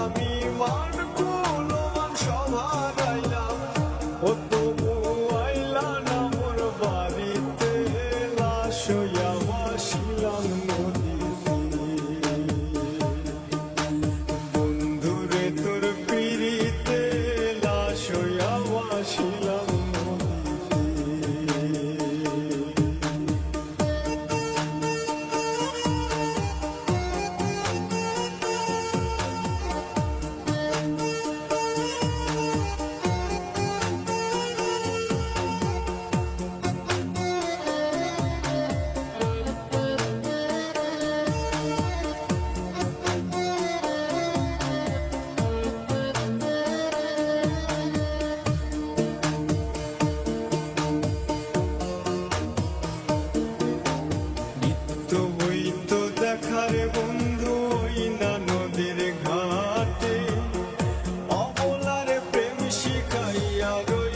আমি মান কুলমান সভা গাইলাম। Yeah, go.